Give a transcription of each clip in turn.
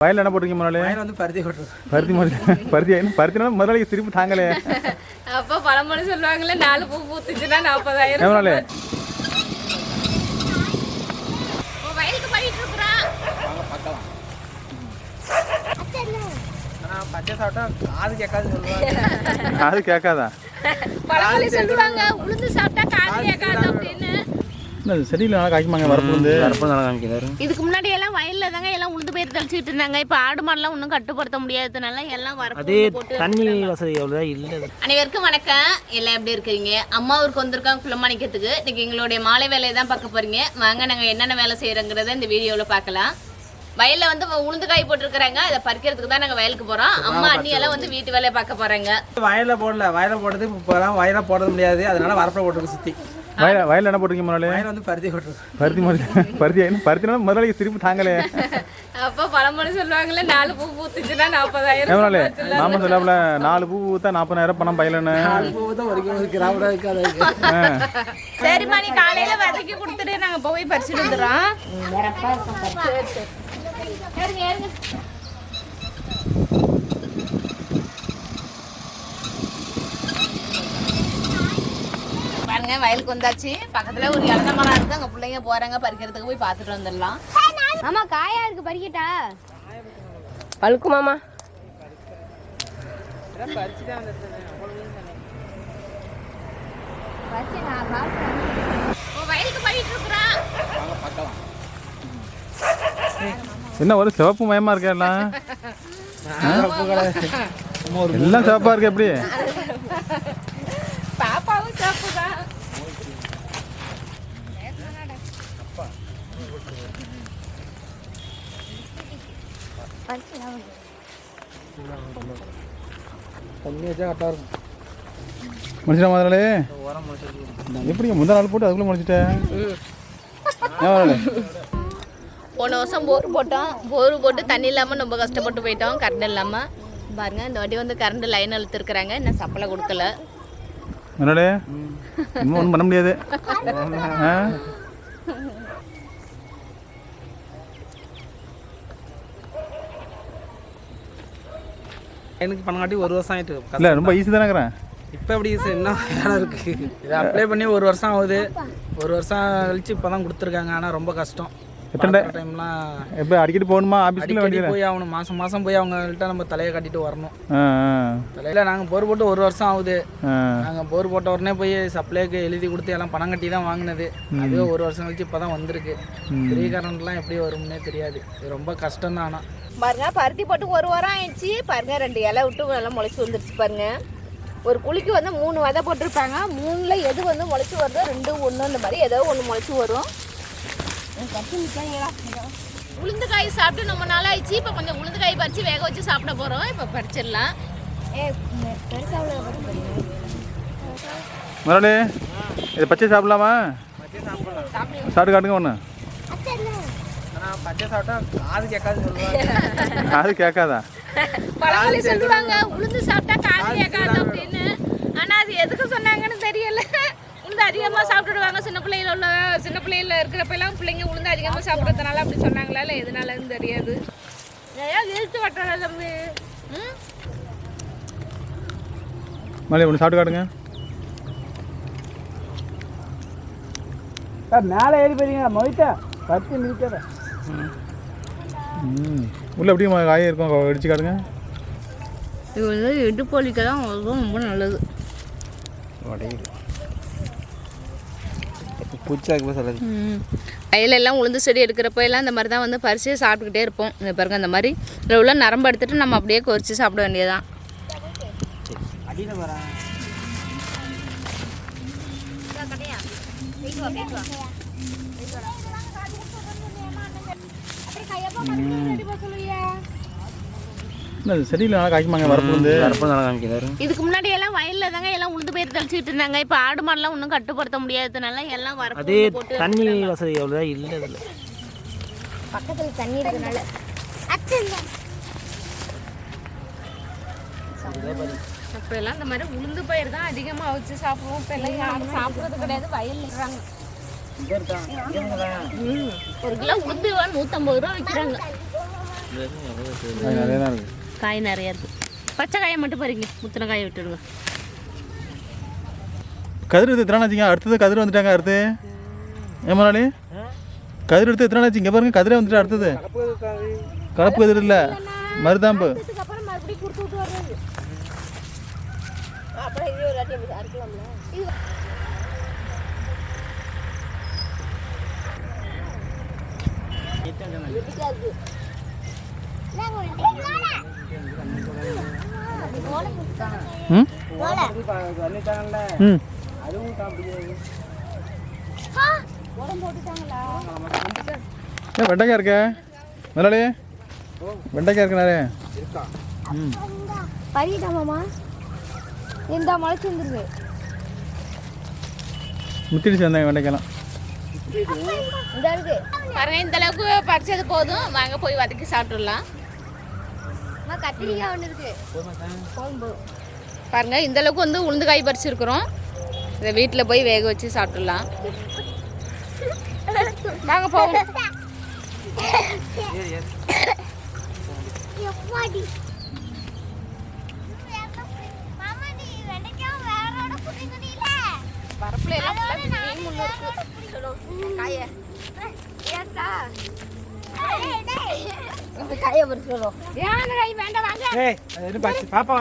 வயலில் என்ன போட்டிருக்கீங்க முதலாளி வயல் வந்து பருத்தி கொட்டுறது. பருத்தி மாதிரி பருத்தி என்ன பருத்தினா முதலாளி திருப்பி தாங்களே அப்ப பழமொழி சொல்லுவாங்கல்ல நாலு பூ பூத்துச்சுன்னா நாற்பதாயிரம் முதலாளி வயலுக்கு பண்ணிட்டு இருக்கிறான் ஆனால் பச்சை சாப்பிட்டா காது கேட்காது சொல்லுவாங்க. அது கேட்காதா? பழமொழி சொல்லுவாங்க உளுந்து சாப்பிட்டா காது கேட்காது அப்படின்னு. என்ன செடியில் நல்லா காய்க்குமாங்க வரப்பு வந்து நல்லா காமிக்கிறாரு. இதுக்கு முன்னாடி எல்லாம் வயல்ல தாங்க எல்லாம் உளுந்து பயிர் தெளிச்சுட்டு இருந்தாங்க. இப்ப ஆடு மாடுலாம் ஒன்றும் கட்டுப்படுத்த முடியாததுனால எல்லாம் அதே வரப்பு போட்டு தண்ணி வசதி அவ்வளோதான் இல்லை. அனைவருக்கும் வணக்கம். எல்லாம் எப்படி இருக்கிறீங்க? அம்மா ஊருக்கு வந்திருக்காங்க குளமாணிக்கத்துக்கு. இன்னைக்கு எங்களுடைய மாலை வேலையை தான் பார்க்க போறீங்க. வாங்க நாங்க என்னென்ன வேலை செய்யறோங்கிறத இந்த வீடியோல பார்க்கலாம். வயல்ல வந்து உளுந்து காய் போட்டிருக்கிறாங்க. அதை பறிக்கிறதுக்கு தான் நாங்க வயலுக்கு போறோம். அம்மா அண்ணி எல்லாம் வந்து வீட்டு வேலையை பார்க்க போறாங்க. வயலில் போடல. வயலில் போடுறது இப்போலாம் வயலில் போட முடியாது. அதனால வரப்பில் போட்டுருக்கு சுற்றி வயல் வயலில் என்ன போட்டிருக்கீங்க முதலாளி? வயல் வந்து பருத்தி கொட்டுறது பருத்தி மாதிரி பருத்தி என்ன பருத்தினா முதலாளி திருப்பி தாங்களே அப்ப பழமொழி சொல்லுவாங்கல்ல நாலு பூ பூத்துச்சுன்னா நாற்பதாயிரம் முதலாளி? மாமா சொல்லாப்புல நாலு பூ ஊத்தா நாற்பதாயிரம் பணம் பயிலன்னு. பூ தான் ஒரு ஒரு கிராமம் இருக்காது சரிம்மா நீ காலையில வதக்கி கொடுத்துட்டு நாங்க போய் பறிச்சுட்டு வந்துடுறோம். பாருங்க வயலுக்கு வந்தாச்சு. பக்கத்துல ஒரு இளந்த மரம் இருக்கு அங்க பிள்ளைங்க போறாங்க பறிக்கிறதுக்கு போய் பார்த்துட்டு வந்துடலாம். மாமா காயா இருக்கு பறிக்கட்டா? பழுக்கு மாமா. பறிச்சு நான் பார்க்குறேன் வயலுக்கு பண்ணிட்டு இருக்கிறான் என்ன ஒரு சிவப்பு மயமா இருக்கா எல்லாம்? எல்லாம் சிவப்பா இருக்கு எப்படி? பாப்பாவும் சாப்பிடுதான் பறிச்சு முடிச்சிட்டா முதலாளி? எப்படிங்க முந்தா நாள் போட்டு அதுக்குள்ள முடிச்சிட்டேன் போன வருஷம் போர் போட்டோம். போர் போட்டு தண்ணி இல்லாமல் ரொம்ப கஷ்டப்பட்டு போயிட்டோம். கரண்ட் இல்லாமல் பாருங்க இந்த வாட்டி வந்து கரண்ட் லைன் இழுத்துருக்குறாங்க இன்னும் சப்பளை கொடுக்கல. முதலாளி இன்னும் ஒன்றும் பண்ண முடியாது. எனக்கு பண்ணங்காட்டி ஒரு வருஷம் ஆயிட்டு இல்ல ரொம்ப ஈஸி தானேங்கிறேன் இப்போ எப்படி சார் என்ன வேலை இருக்கு. இதை அப்ளை பண்ணி ஒரு வருஷம் ஆகுது. ஒரு வருஷம் கழிச்சு இப்போ தான் கொடுத்துருக்காங்க. ஆனால் ரொம்ப கஷ்டம். எத்தனை டைம்லாம் எப்போ அடிக்கடி போகணுமா? அடிக்கடி வேண்டியது போய் ஆகணும். மாதம் மாதம் போய் அவங்கள்ட்ட நம்ம தலையை கட்டிட்டு வரணும். தலையில் நாங்கள் போர் போட்டு ஒரு வருஷம் ஆகுது. நாங்கள் போர் போட்ட உடனே போய் சப்ளைக்கு எழுதி கொடுத்து எல்லாம் பணம் கட்டி தான் வாங்கினது. அதுவே ஒரு வருஷம் கழிச்சு இப்போ தான் வந்திருக்கு ஃப்ரீ கரண்ட்லாம் எப்படி வரும்னே தெரியாது. இது ரொம்ப கஷ்டம் தான் ஆனால் பாருங்க பருத்தி போட்டு ஒரு வாரம் ஆயிடுச்சு. பாருங்க ரெண்டு இலை விட்டு நல்லா முளைச்சி வந்துருச்சு பாருங்க. ஒரு குழிக்கு வந்து மூணு விதை போட்டிருப்பாங்க. மூணுல எது வந்து முளைச்சி வருதோ ரெண்டு ஒன்று அந்த மாதிரி ஏதோ ஒன்று முளைச்சி வரும். உளுந்து காய் சாப்பிட்டு ரொம்ப நாள் ஆயிடுச்சு இப்போ கொஞ்சம் உளுந்து காய் பறித்து வேக வச்சு சாப்பிட போகிறோம் இப்போ பறிச்சிடலாம். முதலாளி இது பச்சை சாப்பிடலாமா? சாப்பிட்டு காட்டுங்க ஒன்று சாப்பிட்டா காது கேட்காது கேட்காதா? பழமொழி சொல்லுவாங்க உளுந்து சாப்பிட்டா காது கேட்காது அப்படின்னு. ஆனா அது எதுக்கு சொன்னாங்கன்னு தெரியல. உளுந்து அதிகமா சாப்பிட்டுடுவாங்க. சின்ன பிள்ளையில உள்ள சின்ன பிள்ளையில இருக்கிறப்ப எல்லாம் பிள்ளைங்க உளுந்து அதிகமா சாப்பிட்றதுனால அப்படி சொன்னாங்களா இல்லை எதனாலன்னு தெரியாது. ஏன் இழுத்து வட்டுற தம்பி. ம்? மலை ஒன்று சாப்பிட்டு காட்டுங்க. சார் மேலே ஏறி போறீங்க மொய்த்தா பத்து நிற்காத ம். உள்ள எப்படி காய் இருக்கும் இடிச்சு காட்டுங்க. இது வந்து இடுப்பொலிக்கு தான் ரொம்ப நல்லது. பூச்சாக்கு சொல்லுது வயல்ல எல்லாம் உளுந்து செடி எடுக்கிறப்ப எல்லாம் இந்த மாதிரி தான் வந்து பறித்து சாப்பிட்டுக்கிட்டே இருப்போம். இந்த பாருங்க அந்த மாதிரி இதில் உள்ள நரம்பு எடுத்துட்டு நம்ம அப்படியே கொறிச்சு சாப்பிட வரேன் என்ன செடியில் நல்லா காய்க்குமாங்க வரப்பு வந்து. நல்லா காமிக்கிறாரு இதுக்கு முன்னாடி எல்லாம் வயல்ல தாங்க எல்லாம் உளுந்து பயிர் தெளிச்சுட்டு இருந்தாங்க. இப்போ ஆடு மாடுலாம் ஒன்றும் கட்டுப்படுத்த முடியாததுனால எல்லாம் அதே வரப்பு போட்டு தண்ணி வசதி அவ்வளோதான் இல்லை இதில் பக்கத்தில் தண்ணி இருக்கனால. அப்போ எல்லாம் இந்த மாதிரி உளுந்து பயிர் தான் அதிகமாக வச்சு சாப்பிடுவோம். இப்போ எல்லாம் யாரும் சாப்பிட்றது கிடையாது வயல்ல இருக்கிறாங்க ஒரு கிலோ உளுந்து நூற்றம்பது ரூபா விற்கிறாங்க அது நிறைய தான் இருக்குது காய் நிறைய இருக்கு. பச்சை காயை மட்டும் பறிங்க. முத்தின காயை விட்டுடுங்க. கதிர் எடுத்து எத்தனை வச்சுங்க அடுத்தது கதிர் வந்துட்டாங்க அடுத்து. ஏன் முதலாளி? கதிர் எடுத்து எத்தனை ஆச்சு இங்கே பாருங்க கதிரே வந்துட்டு அடுத்தது. கலப்பு கதிர் இல்லை. மருதாம்பு. அப்புறம் மறுபடியும் கொடுத்து விட்டு வர்றது அப்புறம் இது ஒரு வாட்டி அறுக்கலாம்ல ம் ம் ஏன் வெண்டைக்காய் இருக்க. முதலாளி வெண்டைக்காய் இருக்கு நிறைய ம். பறியிட்டாமாமா இந்த முளைச்சு வந்துருக்கு முத்திடுச்சு வந்தாங்க இந்த இருக்கு பாருங்க இந்த அளவுக்கு பறிச்சது போதும். வாங்க போய் வதக்கி சாப்பிட்டுடலாம். கத்திரிக்காய் ஒன்று பாருங்க இந்த அளவுக்கு வந்து உளுந்து காய் பறிச்சிருக்கிறோம். இதை வீட்டில் போய் வேக வச்சு சாப்பிட்டுடலாம். வாங்க போவோம். பரப்புல எல்லாம். காய. காய ஏன் அந்த காய் வேண்டாம் வாங்க. பாப்பா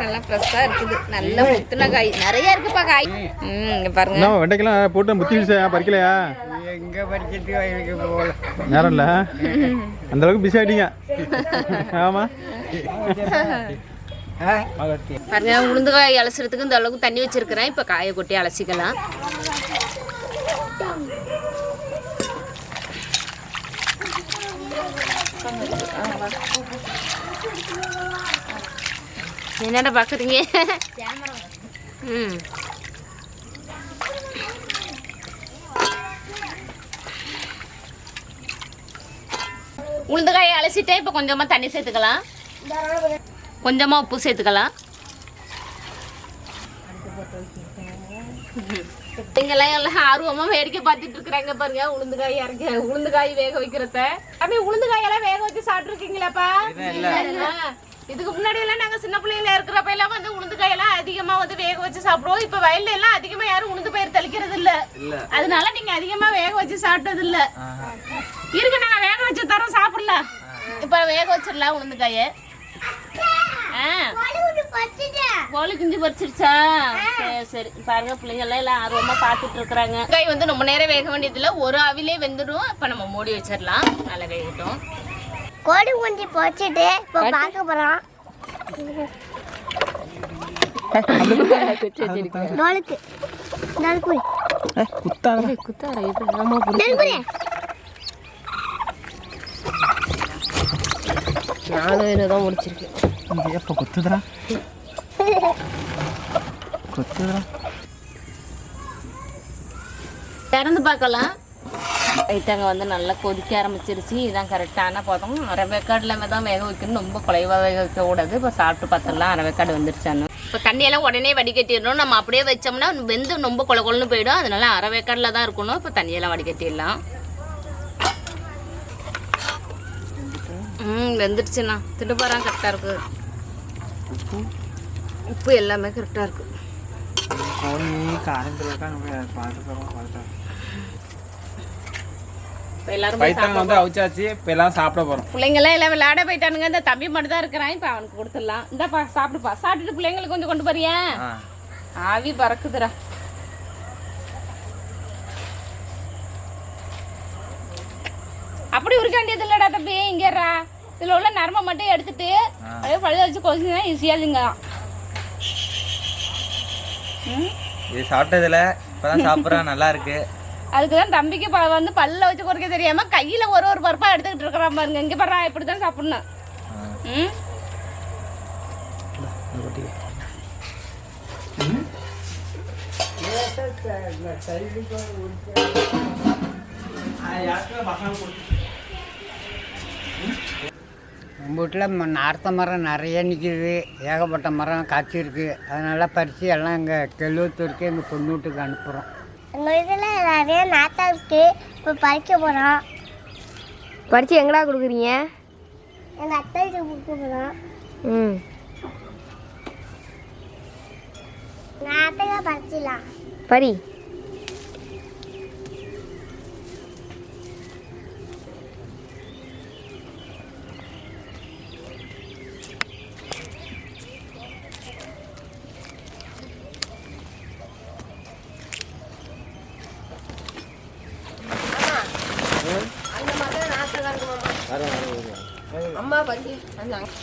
நல்லா ஃப்ரெஷ்ஷாக இருக்குது. நல்ல முத்தின காய். நிறைய இருக்குப்பா காய். ம் இங்க பாருங்க. வெண்டைக்கெல்லாம் போட்டு முத்திடுச்சா பறிக்கலையா? எங்க படிக்கிறதுக்கு வயலுக்கு போகல. நேரம் இல்லை அந்த அளவுக்கு பிஸி ஆகிட்டீங்க ஆமாம் பாருங்க உளுந்து காய் அலசுறதுக்கு இந்த அளவுக்கு தண்ணி வச்சிருக்கிறேன். இப்போ காயை கொட்டி அலசிக்கலாம். என்னடா பார்க்குறீங்க ம். உளுந்து காயை அலசிட்டே இப்போ கொஞ்சமாக தண்ணி சேர்த்துக்கலாம். கொஞ்சமாக உப்பு சேர்த்துக்கலாம். இங்கெல்லாம் எல்லாம் ஆர்வமா வேடிக்கை பார்த்துட்டு இருக்கிறாங்க பாருங்க. உளுந்து காய் இறக்க உளுந்து காய் வேக வைக்கிறத. அப்படியே உளுந்து காயெல்லாம் வேக வச்சு சாப்பிட்டுருக்கீங்களாப்பா? இதுக்கு முன்னாடி எல்லாம் நாங்க சின்ன பிள்ளைங்கள இருக்கிறப்ப எல்லாம் வந்து உளுந்து காயெல்லாம் அதிகமா வந்து வேக வச்சு சாப்பிடுவோம். இப்ப வயல்ல எல்லாம் அதிகமா யாரும் உளுந்து பயிர் தெளிக்கிறது இல்ல. அதனால நீங்க அதிகமா வேக வச்சு சாப்பிட்டது இல்ல இருக்கு நாங்க வேக வச்சு தரோம் சாப்பிடலாம் இப்ப வேக வச்சிடலாம் உளுந்து காயை. கோழி குஞ்சு பறிச்சிருச்சா? சரி சரி. பாருங்க பிள்ளைங்க எல்லாம் எல்லாம் ஆர்வமா பார்த்துட்டு இருக்கிறாங்க. காய் வந்து ரொம்ப நேரம் வேக வேண்டியதில்ல. ஒரு அவிலே வெந்துடும் இப்போ நம்ம மூடி வச்சிடலாம். நல்லா வேகட்டும். கோழி குஞ்சு பொறிச்சிட்டு இப்போ பார்க்க போறோம். நாளுக்கு. நாளுக்கு நெல்புரி நானும் இதுதான் முடிச்சிருக்கேன் எப்போ கொத்துதுடா? கொத்துதுடா. திறந்து பார்க்கலாம். ரைட்டாங்க வந்து நல்லா கொதிக்க ஆரம்பிச்சிருச்சு. இதான் கரெக்டான பதம். அரை வேக்காடில் தான் வேக வைக்கணும். ரொம்ப குறைவாக வேக வைக்கக்கூடாது. இப்போ சாப்பிட்டு பார்த்துடலாம். அரை வேக்காடு வந்துருச்சான்னு இப்போ தண்ணியெல்லாம் உடனே வடிகட்டிடணும். நம்ம அப்படியே வச்சோம்னா வெந்து ரொம்ப கொல கொலன்னு போயிடும். அதனால அரை வேக்காடில் தான் இருக்கணும். இப்போ தண்ணியெல்லாம் வடிகட்டிடலாம். ம் வெந்துருச்சுண்ணா. திட்டுப்பாறான் கரெக்டாக இருக்கு. உப்பு எல்லாமே கரெக்டாக இருக்கு. இப்போ எல்லாரும் பைத்தங்க வந்து அவிச்சாச்சு இப்போ எல்லாம் சாப்பிட போறோம். பிள்ளைங்கெல்லாம் எல்லாம் விளையாட போயிட்டானுங்க. இந்த தம்பி மட்டும் தான் இருக்கிறான். இப்போ அவனுக்கு கொடுத்துடலாம். இந்தாப்பா சாப்பிடுப்பா. சாப்பிட்டுட்டு பிள்ளைங்களுக்கு கொஞ்சம் கொண்டு போறியா? ஆவி பறக்குதுடா. அப்படி உரிக்க வேண்டியது இல்லடா தம்பி. இங்கேறா இதில் உள்ள நரம்பை மட்டும் எடுத்துட்டு அப்படியே பழுத வச்சு கொதிச்சுனா ஈஸியாக இல்லைங்க. இது சாப்பிட்டதுல இப்பதான் சாப்பிட்றேன். நல்லா இருக்கு. அதுக்கு தான் தம்பிக்கு ப வந்து பல்ல வச்சு குறைக்க தெரியாம கையில ஒரு ஒரு பருப்பா எடுத்துக்கிட்டு இருக்கிறான் பாருங்க. இங்க பாரு இப்படி தான் சாப்பிடணும். ம்? நம்ம வீட்டில் நார்த்த மரம் நிறைய நிற்கிது ஏகப்பட்ட மரம் காய்ச்சிருக்கு. அதனால பறித்து எல்லாம் இங்கே கெழுவத்தூருக்கு எங்கள் பொண்ணு வீட்டுக்கு அனுப்புகிறோம் எங்கள் வீட்டில் நிறைய நாத்தா இருக்கு. இப்போ பறிக்க போகிறோம் பறித்து எங்கடா கொடுக்குறீங்க? எங்கள் அத்தை வீட்டுக்கு கொடுக்க போகிறோம் ம். நான் அத்தைங்க பறிச்சிடலாம் பறி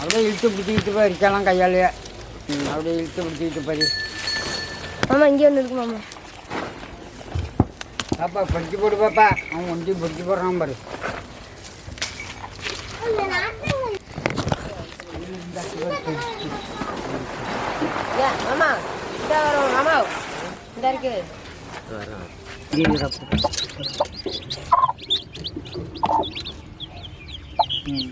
அப்படியே இழுத்து பிடிச்சிக்கிட்டு போய் இருக்கலாம் கையாலேயே. அப்படியே இழுத்து பிடிச்சிக்கிட்டு போய். மாமா இங்கே ஒன்று இருக்கு மாமா. பாப்பா படிச்சு போடு பாப்பா. அவன் ஒண்டி படிச்சு போடுறான் பாரு. மாமா இந்த வரோம் மாமா இந்த இருக்கு. ம்,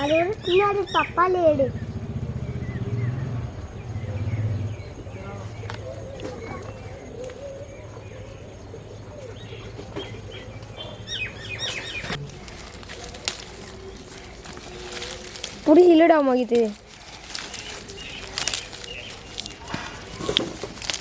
அது பின்னாடி பப்பாளி எடு பிடிச்சி இல்லடா மகித்து